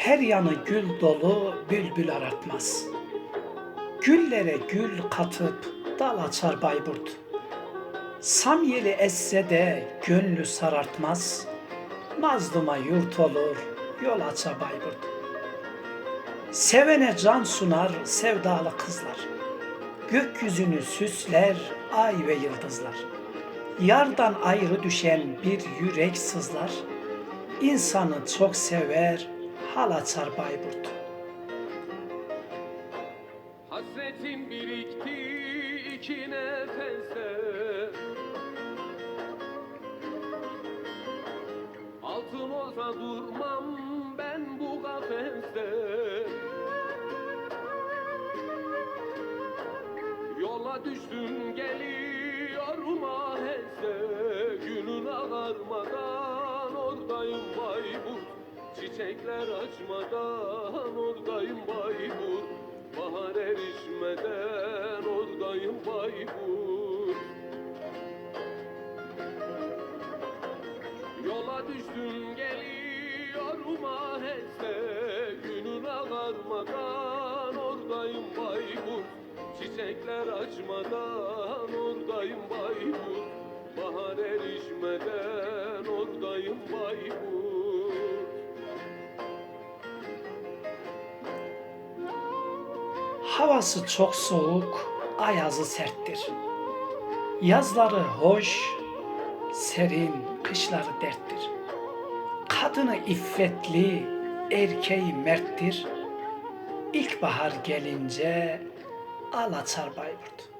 Her yanı gül dolu bülbül aratmaz. Güllere gül katıp dal açar Bayburt. Samyeli esse de gönlü sarartmaz. Mazluma yurt olur yol açar Bayburt. Sevene can sunar sevdalı kızlar. Gökyüzünü süsler ay ve yıldızlar. Yardan ayrı düşen bir yürek sızlar. İnsanı çok sever hal açar Bayburt. Hasretim birikti iki nefeste Altın olsa durmam ben bu kafeste. Yola düştüm geliyorum aheste. Günün ağarmadan Çiçekler açmadan oradayım Bayburt Bahar erişmeden oradayım Bayburt Yola düştüm geliyorum aheste. Günün ağarmadan oradayım Bayburt Çiçekler açmadan oradayım Bayburt Bahar erişmeden oradayım Bayburt Havası çok soğuk, ayazı serttir. Yazları hoş, serin, kışları derttir. Kadını iffetli, erkeği merttir. İlkbahar gelince al açar Bayburt.